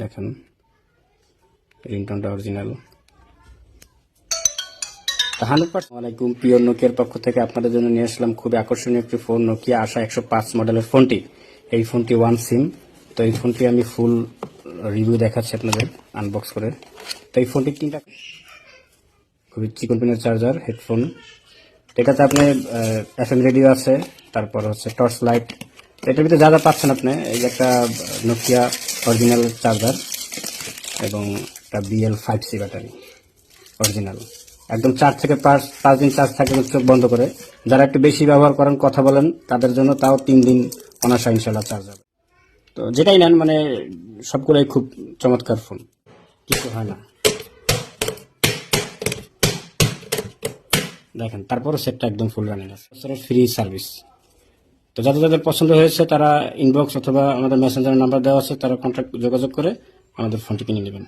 দেখেন, রিংটনটা original hundred percent আলাইকুম পিওর নোকিয়ার পক্ষ থেকে আপনাদের জন্য নিয়ে আসলাম খুবই আকর্ষণীয় একটি ফোন নোকিয়া আশা একশো পাঁচ মডেলের ফোনটি এই ফোনটি ওয়ান সিম তো এই ফোনটি আমি ফুল রিভিউ দেখাচ্ছি আপনাদের আনবক্স করে। তো এই ফোনটি তিনটা খুবই চিকন পিনের চার্জার হেডফোন এটাতে আপনি এফ এম রেডিও আছে, তারপর হচ্ছে টর্চ লাইট এটার ভিতরে যা যা পাচ্ছেন আপনি, এই একটা নোকিয়া অরিজিনাল চার্জার এবং একটা BL five C battery original একদম চার থেকে পাঁচ পাঁচ দিন চার্জ থাকে চোখ বন্ধ করে। যারা একটু বেশি ব্যবহার করেন, কথা বলেন, তাদের জন্য তাও তিন দিন অনাসা ইনশাল্লাহ চার্জ হবে। তো যেটাই নেন মানে সবগুলোই খুব চমৎকার ফোন কিছু হয় না। দেখেন, তারপরও সেটটা একদম ফুল রানিং আছে। ফ্রি সার্ভিস তো যাদের যাদের পছন্দ হয়েছে, তারা ইনবক্স অথবা আমাদের মেসেঞ্জারের নাম্বার দেওয়া আছে, তারা কন্ট্যাক্ট যোগাযোগ করে আমাদের ফোনটি কিনে নেবেন।